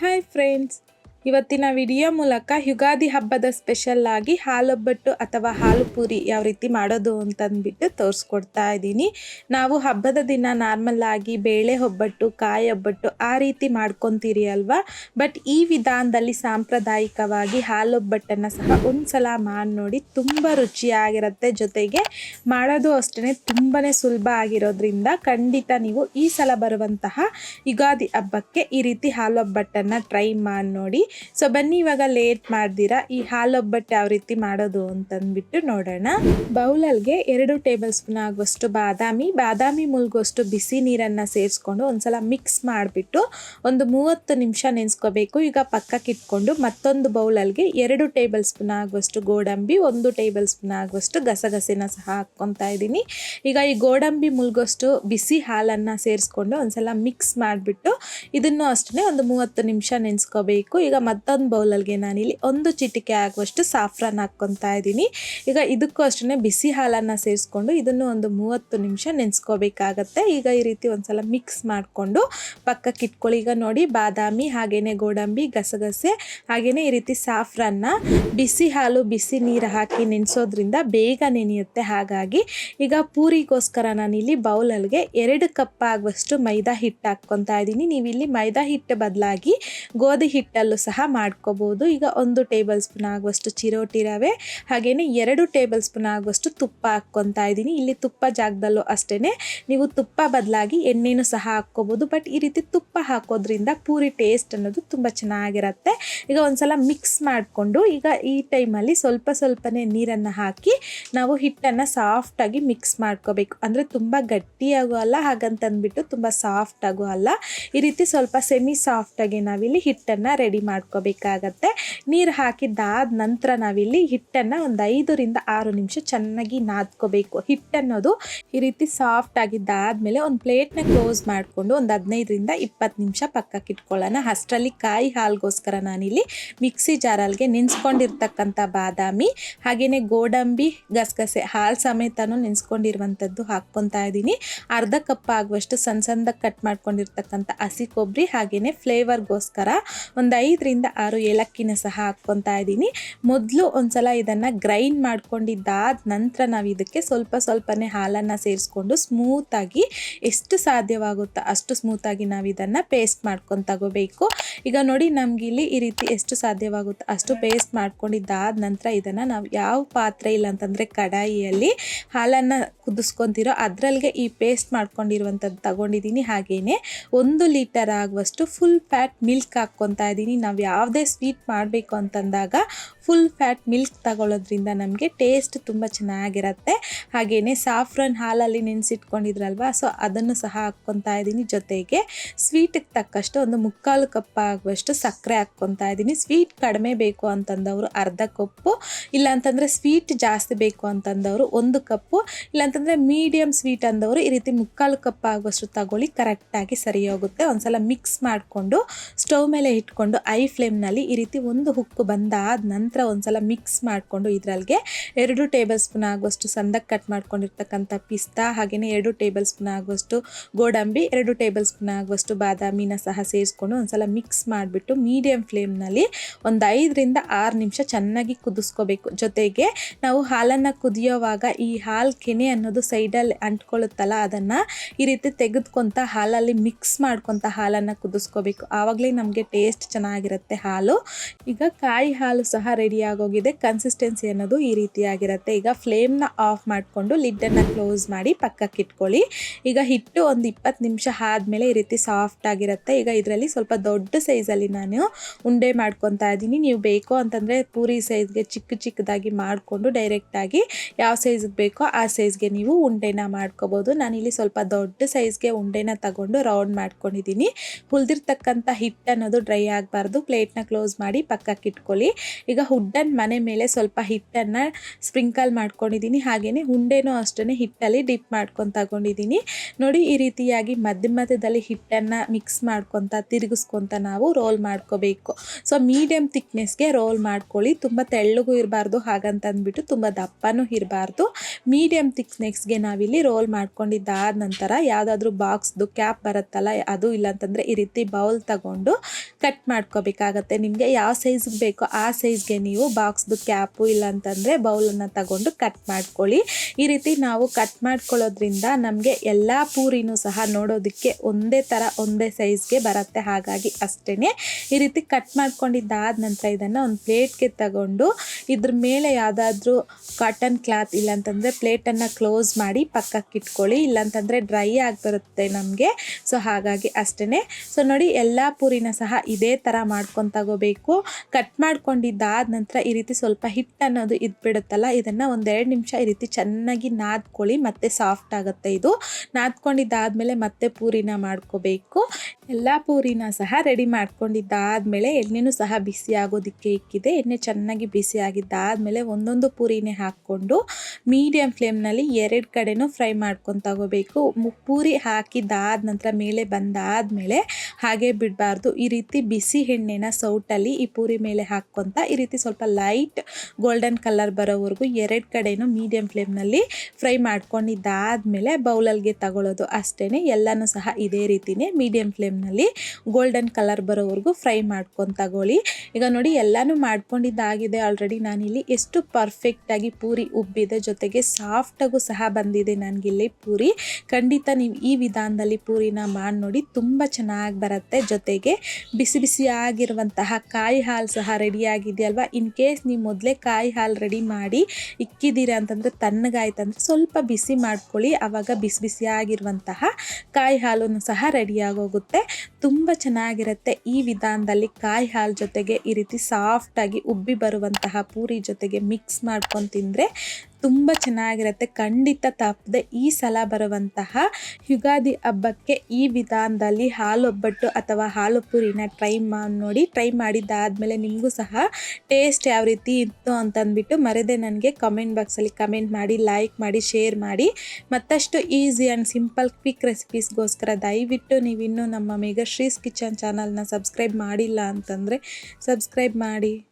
Hi friends, ಇವತ್ತಿನ video ಮೂಲಕ ಯುಗಾದಿ ಹಬ್ಬದ ಸ್ಪೆಷಲ್ ಆಗಿ ಹಾಲೊಬ್ಬಟ್ಟು ಅಥವಾ ಹಾಲು ಪೂರಿ ಯಾವ ರೀತಿ ಮಾಡೋದು ಅಂತಂದ್ಬಿಟ್ಟು ತೋರಿಸ್ಕೊಡ್ತಾ ಇದ್ದೀನಿ. ನಾವು ಹಬ್ಬದ ದಿನ ನಾರ್ಮಲ್ ಆಗಿ ಬೇಳೆ ಒಬ್ಬಟ್ಟು, ಕಾಯಿ ಒಬ್ಬಟ್ಟು ಆ ರೀತಿ ಮಾಡ್ಕೊತೀರಿ ಅಲ್ವಾ? ಬಟ್ ಈ ವಿಧಾನದಲ್ಲಿ ಸಾಂಪ್ರದಾಯಿಕವಾಗಿ ಹಾಲೊಬ್ಬಟ್ಟನ್ನು ಸಹ ಒಂದ್ಸಲ ಮಾಡಿ ನೋಡಿ ತುಂಬ ರುಚಿಯಾಗಿರುತ್ತೆ. ಜೊತೆಗೆ ಮಾಡೋದು ಅಷ್ಟೇ ತುಂಬಾ ಸುಲಭ ಆಗಿರೋದ್ರಿಂದ ಖಂಡಿತ ನೀವು ಈ ಸಲ ಬರುವಂತಹ ಯುಗಾದಿ ಹಬ್ಬಕ್ಕೆ ಈ ರೀತಿ ಹಾಲೊಬ್ಬಟ್ಟನ್ನು ಟ್ರೈ ಮಾಡಿ ನೋಡಿ. ಸೊ ಬನ್ನಿ ಇವಾಗ ಲೇಟ್ ಮಾಡ್ದಿರಾ. ಈ ಹಾಲೊಬ್ಬಟ್ಟು ಯಾವ ರೀತಿ ಮಾಡೋದು ಅಂತಂದ್ಬಿಟ್ಟು ನೋಡೋಣ. ಬೌಲಲ್ಗೆ ಎರಡು ಟೇಬಲ್ ಸ್ಪೂನ್ ಆಗುವಷ್ಟು ಬಾದಾಮಿ ಬಾದಾಮಿ ಮುಳುಗುವಷ್ಟು ಬಿಸಿ ನೀರನ್ನು ಸೇರಿಸ್ಕೊಂಡು ಒಂದ್ಸಲ ಮಿಕ್ಸ್ ಮಾಡಿಬಿಟ್ಟು ಒಂದು ಮೂವತ್ತು ನಿಮಿಷ ನೆನೆಸ್ಕೋಬೇಕು. ಈಗ ಪಕ್ಕಕ್ಕೆ ಇಟ್ಕೊಂಡು ಮತ್ತೊಂದು ಬೌಲಲ್ಗೆ ಎರಡು ಟೇಬಲ್ ಸ್ಪೂನ್ ಆಗುವಷ್ಟು ಗೋಡಂಬಿ, ಒಂದು ಟೇಬಲ್ ಸ್ಪೂನ್ ಆಗುವಷ್ಟು ಗಸಗಸೆನ ಸಹ ಹಾಕ್ಕೊತಾ ಇದ್ದೀನಿ. ಈಗ ಈ ಗೋಡಂಬಿ ಮುಳುಗೋಷ್ಟು ಬಿಸಿ ಹಾಲನ್ನು ಸೇರಿಸ್ಕೊಂಡು ಒಂದ್ಸಲ ಮಿಕ್ಸ್ ಮಾಡಿಬಿಟ್ಟು ಇದನ್ನು ಅಷ್ಟೇ ಒಂದು ಮೂವತ್ತು ನಿಮಿಷ ನೆನೆಸ್ಕೋಬೇಕು. ಈಗ ಮತ್ತೊಂದು ಬೌಲಲ್ಗೆ ನಾನಿಲ್ಲಿ ಒಂದು ಚಿಟಿಕೆ ಆಗುವಷ್ಟು ಸಾಫ್ರಾನ್ ಹಾಕ್ಕೊತಾ ಇದ್ದೀನಿ. ಈಗ ಇದಕ್ಕೂ ಅಷ್ಟೇ ಬಿಸಿ ಹಾಲನ್ನು ಸೇರಿಸ್ಕೊಂಡು ಇದನ್ನು ಒಂದು ಮೂವತ್ತು ನಿಮಿಷ ನೆನೆಸ್ಕೋಬೇಕಾಗತ್ತೆ. ಈಗ ಈ ರೀತಿ ಒಂದ್ಸಲ ಮಿಕ್ಸ್ ಮಾಡಿಕೊಂಡು ಪಕ್ಕಕ್ಕೆ ಇಟ್ಕೊಳ್ಳಿ. ಈಗ ನೋಡಿ ಬಾದಾಮಿ, ಹಾಗೇನೆ ಗೋಡಂಬಿ, ಗಸಗಸೆ ಹಾಗೆಯೇ ಈ ರೀತಿ ಸಾಫ್ರನ್ನ ಬಿಸಿ ಹಾಲು, ಬಿಸಿ ನೀರು ಹಾಕಿ ನೆನೆಸೋದ್ರಿಂದ ಬೇಗ ನೆನೆಯುತ್ತೆ. ಹಾಗಾಗಿ ಈಗ ಪೂರಿಗೋಸ್ಕರ ನಾನಿಲ್ಲಿ ಬೌಲಲ್ಗೆ ಎರಡು ಕಪ್ ಆಗುವಷ್ಟು ಮೈದಾ ಹಿಟ್ಟು ಹಾಕ್ಕೊತಾ ಇದ್ದೀನಿ. ನೀವು ಇಲ್ಲಿ ಮೈದಾ ಹಿಟ್ಟು ಬದಲಾಗಿ ಗೋಧಿ ಹಿಟ್ಟಲ್ಲೂ ಸಹ ಮಾಡ್ಕೋಬಹುದು ಈಗ ಒಂದು ಟೇಬಲ್ ಸ್ಪೂನ್ ಆಗುವಷ್ಟು ಚಿರೋಟಿ ರವೆ ಹಾಗೆಯೇ ಎರಡು ಟೇಬಲ್ ಸ್ಪೂನ್ ಆಗುವಷ್ಟು ತುಪ್ಪ ಹಾಕ್ಕೊತಾ ಇದ್ದೀನಿ. ಇಲ್ಲಿ ತುಪ್ಪ ಜಾಗದಲ್ಲೂ ಅಷ್ಟೇ ನೀವು ತುಪ್ಪ ಬದಲಾಗಿ ಎಣ್ಣೆನೂ ಸಹ ಹಾಕ್ಕೋಬೋದು. ಬಟ್ ಈ ರೀತಿ ತುಪ್ಪ ಹಾಕೋದ್ರಿಂದ ಪೂರಿ ಟೇಸ್ಟ್ ಅನ್ನೋದು ತುಂಬ ಚೆನ್ನಾಗಿರುತ್ತೆ. ಈಗ ಒಂದ್ಸಲ ಮಿಕ್ಸ್ ಮಾಡಿಕೊಂಡು ಈಗ ಈ ಟೈಮಲ್ಲಿ ಸ್ವಲ್ಪ ಸ್ವಲ್ಪನೇ ನೀರನ್ನು ಹಾಕಿ ನಾವು ಹಿಟ್ಟನ್ನು ಸಾಫ್ಟಾಗಿ ಮಿಕ್ಸ್ ಮಾಡ್ಕೋಬೇಕು. ಅಂದರೆ ತುಂಬ ಗಟ್ಟಿಯಾಗೂ ಅಲ್ಲ, ಹಾಗಂತಂದ್ಬಿಟ್ಟು ತುಂಬ ಸಾಫ್ಟಾಗೂ ಅಲ್ಲ. ಈ ರೀತಿ ಸ್ವಲ್ಪ ಸೆಮಿ ಸಾಫ್ಟಾಗಿ ನಾವಿಲ್ಲಿ ಹಿಟ್ಟನ್ನು ರೆಡಿ ಮಾಡ್ಕೋಬೇಕಾಗತ್ತೆ. ನೀರು ಹಾಕಿದ್ದಾದ ನಂತರ ನಾವಿಲ್ಲಿ ಹಿಟ್ಟನ್ನು ಒಂದು ಐದರಿಂದ ಆರು ನಿಮಿಷ ಚೆನ್ನಾಗಿ ನಾದ್ಕೋಬೇಕು. ಹಿಟ್ಟನ್ನೋದು ಈ ರೀತಿ ಸಾಫ್ಟ್ ಆಗಿದ್ದಾದ್ಮೇಲೆ ಒಂದು ಪ್ಲೇಟ್ನ ಕ್ಲೋಸ್ ಮಾಡಿಕೊಂಡು ಒಂದು ಹದಿನೈದರಿಂದ ಇಪ್ಪತ್ತು ನಿಮಿಷ ಪಕ್ಕಕ್ಕೆ ಇಟ್ಕೊಳ್ಳೋಣ. ಅಷ್ಟರಲ್ಲಿ ಕಾಯಿ ಹಾಲ್ಗೋಸ್ಕರ ನಾನಿಲ್ಲಿ ಮಿಕ್ಸಿ ಜಾರಲ್ಗೆ ನೆನೆಸ್ಕೊಂಡಿರ್ತಕ್ಕಂಥ ಬಾದಾಮಿ ಹಾಗೆಯೇ ಗೋಡಂಬಿ, ಗಸಗಸೆ ಹಾಲು ಸಮೇತನೂ ನೆನೆಸ್ಕೊಂಡಿರುವಂಥದ್ದು ಹಾಕ್ಕೊತಾ ಇದ್ದೀನಿ. ಅರ್ಧ ಕಪ್ ಆಗುವಷ್ಟು ಸಣ್ಣ ಸಣ್ಣದಾಗಿ ಕಟ್ ಮಾಡ್ಕೊಂಡಿರ್ತಕ್ಕಂಥ ಹಸಿ ಕೊಬ್ಬರಿ ಹಾಗೆಯೇ ಫ್ಲೇವರ್ಗೋಸ್ಕರ ಒಂದು ಐದರಿಂದ ಆರು ಏಲಕ್ಕಿನ ಸಹ ಹಾಕ್ಕೊತಾ ಇದ್ದೀನಿ. ಮೊದಲು ಒಂದ್ಸಲ ಇದನ್ನು ಗ್ರೈಂಡ್ ಮಾಡ್ಕೊಂಡಿದ್ದಾದ ನಂತರ ನಾವು ಇದಕ್ಕೆ ಸ್ವಲ್ಪ ಸ್ವಲ್ಪನೇ ಹಾಲನ್ನು ಸೇರಿಸ್ಕೊಂಡು ಸ್ಮೂತಾಗಿ ಎಷ್ಟು ಸಾಧ್ಯವಾಗುತ್ತೋ ಅಷ್ಟು ಸ್ಮೂತಾಗಿ ನಾವು ಇದನ್ನು ಪೇಸ್ಟ್ ಮಾಡ್ಕೊಂಡು ತಗೋಬೇಕು. ಈಗ ನೋಡಿ ನಮಗಿಲ್ಲಿ ಈ ರೀತಿ ಎಷ್ಟು ಸಾಧ್ಯವಾಗುತ್ತೋ ಅಷ್ಟು ಪೇಸ್ಟ್ ಮಾಡ್ಕೊಂಡಿದ್ದಾದ ನಂತರ ಇದನ್ನು ನಾವು ಯಾವ ಪಾತ್ರೆ ಇಲ್ಲ ಅಂತಂದರೆ ಕಡಾಯಿಯಲ್ಲಿ ಹಾಲನ್ನು ಕುದಿಸ್ಕೊತಿರೋ ಅದರಲ್ಲಿಗೆ ಈ ಪೇಸ್ಟ್ ಮಾಡ್ಕೊಂಡಿರುವಂಥದ್ದು ತಗೊಂಡಿದ್ದೀನಿ. ಹಾಗೆಯೇ ಒಂದು ಲೀಟರ್ ಆಗುವಷ್ಟು ಫುಲ್ ಫ್ಯಾಟ್ ಮಿಲ್ಕ್ ಹಾಕ್ಕೊತಾ ಇದ್ದೀನಿ. ನಾವು ಯಾವುದೇ ಸ್ವೀಟ್ ಮಾಡಬೇಕು ಅಂತಂದಾಗ ಫುಲ್ ಫ್ಯಾಟ್ ಮಿಲ್ಕ್ ತಗೊಳ್ಳೋದ್ರಿಂದ ನಮಗೆ ಟೇಸ್ಟ್ ತುಂಬ ಚೆನ್ನಾಗಿರುತ್ತೆ. ಹಾಗೆಯೇ ಸಾಫ್ರನ್ ಹಾಲಲ್ಲಿ ನೆನೆಸಿಟ್ಕೊಂಡಿದ್ರಲ್ವ ಸೊ ಅದನ್ನು ಸಹ ಹಾಕ್ಕೊತಾ ಇದ್ದೀನಿ. ಜೊತೆಗೆ ಸ್ವೀಟಿಗೆ ತಕ್ಕಷ್ಟು ಒಂದು ಮುಕ್ಕಾಲು ಕಪ್ ಆಗುವಷ್ಟು ಸಕ್ಕರೆ ಹಾಕ್ಕೊತಾ ಇದ್ದೀನಿ. ಸ್ವೀಟ್ ಕಡಿಮೆ ಬೇಕು ಅಂತಂದವರು ಅರ್ಧ ಕಪ್ಪು, ಇಲ್ಲಾಂತಂದರೆ ಸ್ವೀಟ್ ಜಾಸ್ತಿ ಬೇಕು ಅಂತಂದವರು ಒಂದು ಕಪ್ಪು, ಇಲ್ಲಾಂತಂದರೆ ಮೀಡಿಯಮ್ ಸ್ವೀಟ್ ಅಂದವರು ಈ ರೀತಿ ಮುಕ್ಕಾಲು ಕಪ್ ಆಗುವಷ್ಟು ತಗೊಳ್ಳಿ ಕರೆಕ್ಟಾಗಿ ಸರಿ ಹೋಗುತ್ತೆ ಒಂದ್ಸಲ ಮಿಕ್ಸ್ ಮಾಡಿಕೊಂಡು, ಸ್ಟವ್ ಮೇಲೆ ಇಟ್ಕೊಂಡು ಐ ಫ್ಲೇಮ್ನಲ್ಲಿ ಈ ರೀತಿ ಒಂದು ಹುಕ್ಕು ಬಂದಾದ ನಂತರ ಒಂದ್ಸಲ ಮಿಕ್ಸ್ ಮಾಡಿಕೊಂಡು ಇದರಲ್ಲಿಗೆ ಎರಡು ಟೇಬಲ್ ಸ್ಪೂನ್ ಆಗುವಷ್ಟು ಸಂದಕ್ಕೆ ಕಟ್ ಮಾಡ್ಕೊಂಡಿರ್ತಕ್ಕಂಥ ಪಿಸ್ತಾ, ಹಾಗೆಯೇ ಎರಡು ಟೇಬಲ್ ಸ್ಪೂನ್ ಆಗುವಷ್ಟು ಗೋಡಂಬಿ, ಎರಡು ಟೇಬಲ್ ಸ್ಪೂನ್ ಆಗುವಷ್ಟು ಬಾದಾಮಿನ ಸಹ ಸೇರಿಸ್ಕೊಂಡು ಒಂದ್ಸಲ ಮಿಕ್ಸ್ ಮಾಡಿಬಿಟ್ಟು ಮೀಡಿಯಂ ಫ್ಲೇಮ್ನಲ್ಲಿ ಒಂದು ಐದರಿಂದ ಆರು ನಿಮಿಷ ಚೆನ್ನಾಗಿ ಕುದಿಸ್ಕೋಬೇಕು. ಜೊತೆಗೆ ನಾವು ಹಾಲನ್ನು ಕುದಿಯೋವಾಗ ಈ ಹಾಲು ಕೆನೆ ಅನ್ನೋದು ಸೈಡಲ್ಲಿ ಅಂಟ್ಕೊಳ್ಳುತ್ತಲ್ಲ, ಅದನ್ನು ಈ ರೀತಿ ತೆಗೆದುಕೊಂತ ಹಾಲಲ್ಲಿ ಮಿಕ್ಸ್ ಮಾಡ್ಕೊತ ಹಾಲನ್ನು ಕುದಿಸ್ಕೋಬೇಕು. ಆವಾಗಲೇ ನಮಗೆ ಟೇಸ್ಟ್ ಚೆನ್ನಾಗಿರುತ್ತೆ. ಹಾಲು. ಈಗ ಕಾಯಿ ಹಾಲು ಸಹ ರೆಡಿ ಆಗೋಗಿದೆ. ಕನ್ಸಿಸ್ಟೆನ್ಸಿ ಅನ್ನೋದು ಈ ರೀತಿಯಾಗಿರುತ್ತೆ. ಈಗ ಫ್ಲೇಮ್ನ ಆಫ್ ಮಾಡಿಕೊಂಡು ಲಿಡ್ಡನ್ನು ಕ್ಲೋಸ್ ಮಾಡಿ ಪಕ್ಕಕ್ಕೆ ಇಟ್ಕೊಳ್ಳಿ. ಈಗ ಹಿಟ್ಟು ಒಂದು ಇಪ್ಪತ್ತು ನಿಮಿಷ ಆದಮೇಲೆ ಈ ರೀತಿ ಸಾಫ್ಟ್ ಆಗಿರುತ್ತೆ. ಈಗ ಇದರಲ್ಲಿ ಸ್ವಲ್ಪ ದೊಡ್ಡ ಸೈಜಲ್ಲಿ ನಾನು ಉಂಡೆ ಮಾಡ್ಕೊತಾ ಇದ್ದೀನಿ. ನೀವು ಬೇಕು ಅಂತಂದರೆ ಪೂರಿ ಸೈಜ್ಗೆ ಚಿಕ್ಕ ಚಿಕ್ಕದಾಗಿ ಮಾಡಿಕೊಂಡು ಡೈರೆಕ್ಟಾಗಿ ಯಾವ ಸೈಜ್ಗೆ ಬೇಕೋ ಆ ಸೈಜ್ಗೆ ನೀವು ಉಂಡೆನ ಮಾಡ್ಕೋಬೋದು. ನಾನಿಲ್ಲಿ ಸ್ವಲ್ಪ ದೊಡ್ಡ ಸೈಜ್ಗೆ ಉಂಡೆನ ತಗೊಂಡು ರೌಂಡ್ ಮಾಡ್ಕೊಂಡಿದ್ದೀನಿ. ಹುಲ್ದಿರ್ತಕ್ಕಂಥ ಹಿಟ್ಟು ಅನ್ನೋದು ಡ್ರೈ ಆಗಬಾರ್ದು. ಪ್ಲೇಟ್ನ ಕ್ಲೋಸ್ ಮಾಡಿ ಪಕ್ಕಕ್ಕೆ ಇಟ್ಕೊಳ್ಳಿ. ಈಗ ಹುಡ್ಡನ್ ಮನೆ ಮೇಲೆ ಸ್ವಲ್ಪ ಹಿಟ್ಟನ್ನು ಸ್ಪ್ರಿಂಕಲ್ ಮಾಡ್ಕೊಂಡಿದ್ದೀನಿ. ಹಾಗೆಯೇ ಉಂಡೆನೂ ಅಷ್ಟೇ ಹಿಟ್ಟಲ್ಲಿ ಡಿಪ್ ಮಾಡ್ಕೊಂಡು ತಗೊಂಡಿದ್ದೀನಿ. ನೋಡಿ, ಈ ರೀತಿಯಾಗಿ ಮಧ್ಯ ಮಧ್ಯದಲ್ಲಿ ಹಿಟ್ಟನ್ನು ಮಿಕ್ಸ್ ಮಾಡ್ಕೊತ ತಿರುಗಿಸ್ಕೊತ ನಾವು ರೋಲ್ ಮಾಡ್ಕೋಬೇಕು. ಸೊ ಮೀಡಿಯಮ್ ಥಿಕ್ನೆಸ್ಗೆ ರೋಲ್ ಮಾಡ್ಕೊಳ್ಳಿ. ತುಂಬ ತೆಳ್ಳಗೂ ಇರಬಾರ್ದು, ಹಾಗಂತ ಅಂದ್ಬಿಟ್ಟು ತುಂಬ ದಪ್ಪನೂ ಇರಬಾರ್ದು. ಮೀಡಿಯಮ್ ಥಿಕ್ನೆಸ್ಗೆ ನಾವಿಲ್ಲಿ ರೋಲ್ ಮಾಡ್ಕೊಂಡಿದ್ದಾದ ನಂತರ ಯಾವುದಾದ್ರೂ ಬಾಕ್ಸ್ದು ಕ್ಯಾಪ್ ಬರುತ್ತಲ್ಲ, ಅದು ಇಲ್ಲಾಂತಂದರೆ ಈ ರೀತಿ ಬೌಲ್ ತಗೊಂಡು ಕಟ್ ಮಾಡ್ಕೋಬೇಕಾಗತ್ತೆ ನಿಮಗೆ ಯಾವ ಸೈಜ್ಗೆ ಬೇಕೋ ಆ ಸೈಜ್ಗೆ ನೀವು ಬಾಕ್ಸ್ದು ಕ್ಯಾಪು ಇಲ್ಲಾಂತಂದರೆ ಬೌಲನ್ನು ತಗೊಂಡು ಕಟ್ ಮಾಡ್ಕೊಳ್ಳಿ. ಈ ರೀತಿ ನಾವು ಕಟ್ ಮಾಡ್ಕೊಳ್ಳೋದ್ರಿಂದ ನಮಗೆ ಎಲ್ಲ ಪೂರಿನೂ ಸಹ ನೋಡೋದಕ್ಕೆ ಒಂದೇ ಥರ ಒಂದೇ ಸೈಜ್ಗೆ ಬರುತ್ತೆ. ಹಾಗಾಗಿ ಅಷ್ಟೇ ಈ ರೀತಿ ಕಟ್ ಮಾಡ್ಕೊಂಡಿದ್ದಾದ ನಂತರ ಇದನ್ನು ಒಂದು ಪ್ಲೇಟ್ಗೆ ತಗೊಂಡು ಇದ್ರ ಮೇಲೆ ಯಾವುದಾದ್ರೂ ಕಾಟನ್ ಕ್ಲಾತ್ ಇಲ್ಲಾಂತಂದರೆ ಪ್ಲೇಟನ್ನು ಕ್ಲೋಸ್ ಮಾಡಿ ಪಕ್ಕಕ್ಕೆ ಇಟ್ಕೊಳ್ಳಿ. ಇಲ್ಲಾಂತಂದರೆ ಡ್ರೈ ಆಗಿಬರುತ್ತೆ ನಮಗೆ. ಸೊ ಹಾಗಾಗಿ ಅಷ್ಟೇ ಸೊ ನೋಡಿ ಎಲ್ಲ ಪೂರಿನ ಸಹ ಇದೇ ಥರ ಮಾಡ್ಕೊಂಡು ತಗೋಬೇಕು ಕಟ್ ಮಾಡ್ಕೊಂಡಿದ್ದಾದ ನಂತರ ಈ ರೀತಿ ಸ್ವಲ್ಪ ಹಿಟ್ಟು ಅನ್ನೋದು ಇದ್ಬಿಡುತ್ತಲ್ಲ, ಇದನ್ನು ಒಂದೆರಡು ನಿಮಿಷ ಈ ರೀತಿ ಚೆನ್ನಾಗಿ ನಾದ್ಕೊಳ್ಳಿ, ಮತ್ತೆ ಸಾಫ್ಟ್ ಆಗುತ್ತೆ ಇದು. ನಾದ್ಕೊಂಡಿದ್ದಾದಮೇಲೆ ಮತ್ತೆ ಪೂರಿನ ಮಾಡ್ಕೋಬೇಕು. ಎಲ್ಲ ಪೂರಿನ ಸಹ ರೆಡಿ ಮಾಡ್ಕೊಂಡಿದ್ದಾದಮೇಲೆ ಎಣ್ಣೆನೂ ಸಹ ಬಿಸಿ ಆಗೋದಕ್ಕೆ ಇಕ್ಕಿದೆ. ಎಣ್ಣೆ ಚೆನ್ನಾಗಿ ಬಿಸಿ ಆಗಿದ್ದಾದಮೇಲೆ ಒಂದೊಂದು ಪೂರಿನೇ ಹಾಕ್ಕೊಂಡು ಮೀಡಿಯಂ ಫ್ಲೇಮ್ನಲ್ಲಿ ಎರಡು ಕಡೆನೂ ಫ್ರೈ ಮಾಡ್ಕೊಂಡು ತಗೋಬೇಕು ಪೂರಿ ಹಾಕಿದ್ದಾದ ನಂತರ ಮೇಲೆ ಬಂದಾದಮೇಲೆ ಹಾಗೆ ಬಿಡಬಾರ್ದು. ಈ ರೀತಿ ಬಿಸಿ ಎಣ್ಣೆನ ಸೌಟಲ್ಲಿ ಈ ಪೂರಿ ಮೇಲೆ ಹಾಕ್ಕೊತ ಈ ರೀತಿ ಸ್ವಲ್ಪ ಲೈಟ್ ಗೋಲ್ಡನ್ ಕಲರ್ ಬರೋವರೆಗೂ ಎರಡು ಕಡೆಯೂ ಮೀಡಿಯಂ ಫ್ಲೇಮ್ನಲ್ಲಿ ಫ್ರೈ ಮಾಡ್ಕೊಂಡಿದ್ದಾದಮೇಲೆ ಬೌಲಲ್ಗೆ ತಗೊಳ್ಳೋದು ಅಷ್ಟೇ ಎಲ್ಲನೂ ಸಹ ಇದೇ ರೀತಿಯೇ ಮೀಡಿಯಂ ಫ್ಲೇಮ್ನಲ್ಲಿ ಗೋಲ್ಡನ್ ಕಲರ್ ಬರೋವರೆಗೂ ಫ್ರೈ ಮಾಡ್ಕೊಂಡು ತಗೊಳ್ಳಿ. ಈಗ ನೋಡಿ, ಎಲ್ಲನೂ ಮಾಡ್ಕೊಂಡಿದ್ದಾಗಿದೆ ಆಲ್ರೆಡಿ ನಾನಿಲ್ಲಿ ಎಷ್ಟು ಪರ್ಫೆಕ್ಟಾಗಿ ಪೂರಿ ಉಬ್ಬಿದೆ. ಜೊತೆಗೆ ಸಾಫ್ಟಾಗೂ ಸಹ ಬಂದಿದೆ ನನಗಿಲ್ಲಿ ಪೂರಿ. ಖಂಡಿತ ನೀವು ಈ ವಿಧಾನದಲ್ಲಿ ಪೂರಿನ ಮಾಡಿ ನೋಡಿ, ತುಂಬ ಚೆನ್ನಾಗಿ ಬರುತ್ತೆ. ಜೊತೆಗೆ ಬಿಸಿ ಬಿಸಿಯಾಗಿರುವಂತಹ ಕಾಯಿ ಹಾಲು ಸಹ ರೆಡಿಯಾಗಿದೆಯಲ್ವಾ ಇನ್ ಕೇಸ್ ನೀವು ಮೊದಲೇ ಕಾಯಿ ಹಾಲು ರೆಡಿ ಮಾಡಿ ಇಕ್ಕಿದ್ದೀರಾ ಅಂತಂದರೆ ತಣ್ಣಗಾಯ್ತಂದ್ರೆ ಸ್ವಲ್ಪ ಬಿಸಿ ಮಾಡ್ಕೊಳ್ಳಿ. ಆವಾಗ ಬಿಸಿ ಬಿಸಿಯಾಗಿರುವಂತಹ ಕಾಯಿ ಹಾಲನ್ನು ಸಹ ರೆಡಿಯಾಗೋಗುತ್ತೆ ತುಂಬ ಚೆನ್ನಾಗಿರುತ್ತೆ ಈ ವಿಧಾನದಲ್ಲಿ ಕಾಯಿ ಹಾಲು ಜೊತೆಗೆ ಈ ರೀತಿ ಸಾಫ್ಟಾಗಿ ಉಬ್ಬಿ ಬರುವಂತಹ ಪೂರಿ ಜೊತೆಗೆ ಮಿಕ್ಸ್ ಮಾಡ್ಕೊಂಡು ತಿಂದರೆ ತುಂಬ ಚೆನ್ನಾಗಿರುತ್ತೆ. ಖಂಡಿತ ತಪ್ಪದೆ ಈ ಸಲ ಬರುವಂತಹ ಯುಗಾದಿ ಹಬ್ಬಕ್ಕೆ ಈ ವಿಧಾನದಲ್ಲಿ ಹಾಲೊಬ್ಬಟ್ಟು ಅಥವಾ ಹಾಲು ಪೂರಿನ ಟ್ರೈ ಮಾಡಿ ನೋಡಿ ಟ್ರೈ ಮಾಡಿದ್ದಾದಮೇಲೆ ನಿಮಗೂ ಸಹ ಟೇಸ್ಟ್ ಯಾವ ರೀತಿ ಇತ್ತು ಅಂತಂದ್ಬಿಟ್ಟು ಮರೆದೇ ನನಗೆ ಕಮೆಂಟ್ ಬಾಕ್ಸಲ್ಲಿ ಕಮೆಂಟ್ ಮಾಡಿ ಲೈಕ್ ಮಾಡಿ ಶೇರ್ ಮಾಡಿ. ಮತ್ತಷ್ಟು ಈಸಿ ಆ್ಯಂಡ್ ಸಿಂಪಲ್ ಕ್ವಿಕ್ ರೆಸಿಪೀಸ್ಗೋಸ್ಕರ ದಯವಿಟ್ಟು ನೀವಿನ್ನೂ ನಮ್ಮ ಮೇಘಶ್ರೀಸ್ ಕಿಚನ್ ಚಾನಲ್ನ ಸಬ್ಸ್ಕ್ರೈಬ್ ಮಾಡಿಲ್ಲ ಅಂತಂದರೆ ಸಬ್ಸ್ಕ್ರೈಬ್ ಮಾಡಿ.